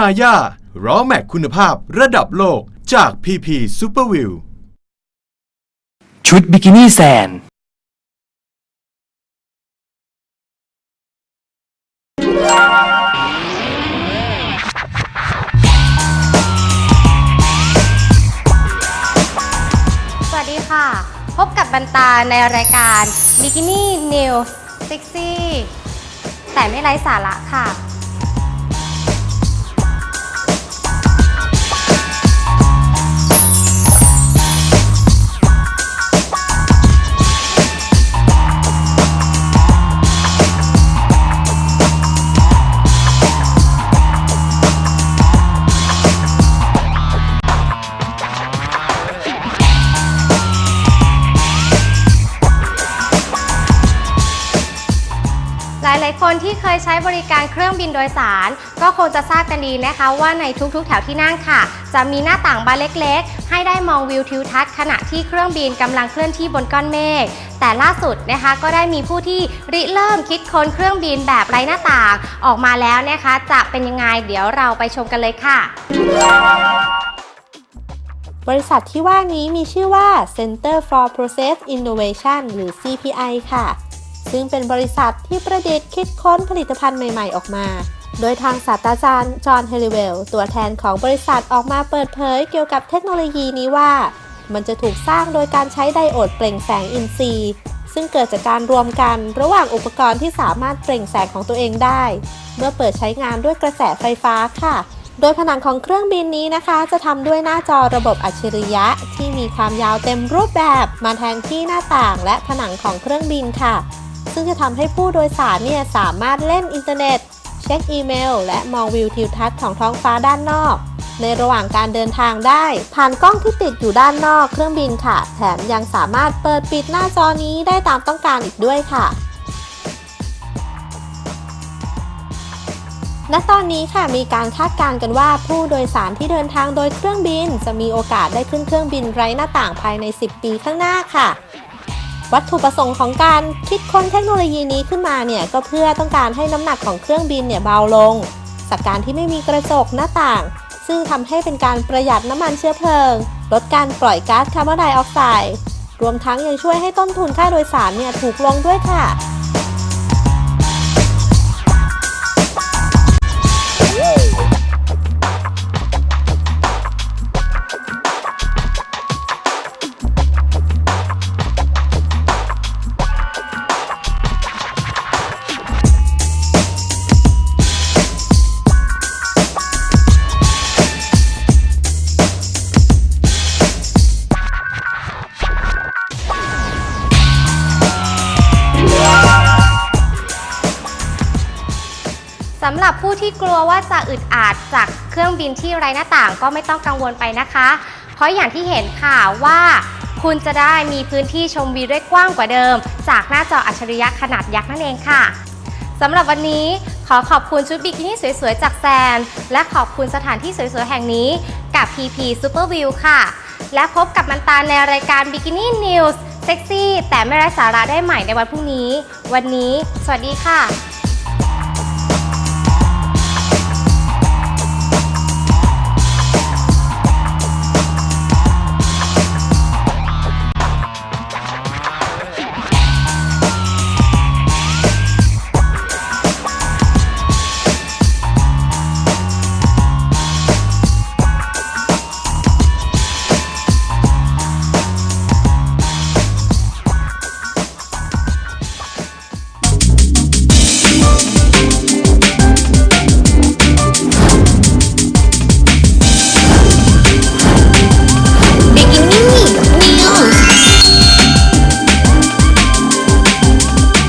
นาย่าล้อแม็กคุณภาพระดับโลกจาก PP Superview ชุดบิกินี่แซน สวัสดีค่ะ พบกับบันตาในรายการ Bikini News Sexy แต่ไม่ไร้สาระค่ะ ลาย ๆ คนที่เคยใช้บริการเครื่องบินโดยสาร ก็คงจะทราบกันดีนะคะ ว่าในทุกๆ แถวที่นั่งค่ะ จะมีหน้าต่างบานเล็ก ๆ ให้ได้มองวิวทิวทัศน์ขณะที่เครื่องบินกำลังเคลื่อนที่บนก้อนเมฆแต่ล่าสุดนะคะก็ได้มีผู้ที่ริเริ่มคิดค้นเครื่องบินแบบไร้หน้าต่างออกมาแล้วนะคะ จะเป็นยังไงเดี๋ยวเราไปชมกันเลยค่ะ บริษัทที่ว่านี้มีชื่อว่า Center for Process Innovation หรือ CPI ค่ะ ซึ่งเป็นบริษัทที่ประดิษฐ์คิดค้นผลิตภัณฑ์ใหม่ ๆ ออกมา โดยทางศาสตราจารย์ จอห์น เฮลิเวล ตัวแทนของบริษัทออกมาเปิดเผยเกี่ยวกับเทคโนโลยีนี้ว่า มันจะถูกสร้างโดยการใช้ไดโอดเปล่งแสงอินทรีย์ ซึ่งเกิดจากการรวมกันระหว่างอุปกรณ์ที่สามารถเปล่งแสงของตัวเองได้ เมื่อเปิดใช้งานด้วยกระแสไฟฟ้าค่ะโดยผนังของเครื่องบินนี้นะคะ จะทำด้วยหน้าจอระบบอัจฉริยะ ที่มีความยาวเต็มรูปแบบ มาแทนที่หน้าต่างและผนังของเครื่องบินค่ะ ซึ่งจะทำให้ผู้โดยสารเนี่ยสามารถเล่นอินเทอร์เน็ต เช็คอีเมล และมองวิวทิวทัศน์ของท้องฟ้าด้านนอก ในระหว่างการเดินทางได้ ผ่านกล้องที่ติดอยู่ด้านนอกเครื่องบินค่ะ แถมยังสามารถเปิดปิดหน้าจอนี้ได้ตามต้องการอีกด้วยค่ะณตอนนี้ค่ะมีการคาดการณ์กันว่าผู้โดยสารที่เดินทางโดยเครื่องบิน จะมีโอกาสได้ขึ้นเครื่องบินไร้หน้าต่างภายใน 10 ปีข้างหน้าค่ะ วัตถุประสงค์ของการคิดค้นเทคโนโลยีนี้ขึ้นมาเนี่ยก็เพื่อต้องการให้น้ำหนักของเครื่องบินเนี่ยเบาลง จากการที่ไม่มีกระจกหน้าต่าง ซึ่งทำให้เป็นการประหยัดน้ำมันเชื้อเพลิง ลดการปล่อยก๊าซคาร์บอนไดออกไซด์รวมทั้งยังช่วยให้ต้นทุนค่าโดยสารเนี่ยถูกลงด้วยค่ะ สำหรับผู้ที่กลัวว่าจะอึดอัดจากเครื่องบินที่ไร้หน้าต่างก็ไม่ต้องกังวลไปนะคะ เพราะอย่างที่เห็นค่ะว่า คุณจะได้มีพื้นที่ชมวิวได้กว้างกว่าเดิม จากหน้าจออัจฉริยะขนาดยักษ์นั่นเองค่ะสำหรับวันนี้ขอขอบคุณชุดบิกินี่สวยๆ จากแซน และขอบคุณสถานที่สวยๆ แห่งนี้กับ PP Super View ค่ะ และพบกับมันตาในรายการ Bikini News เซ็กซี่แต่ไม่ไร้สาระได้ใหม่ในวันพรุ่งนี้ วันนี้ สวัสดีค่ะ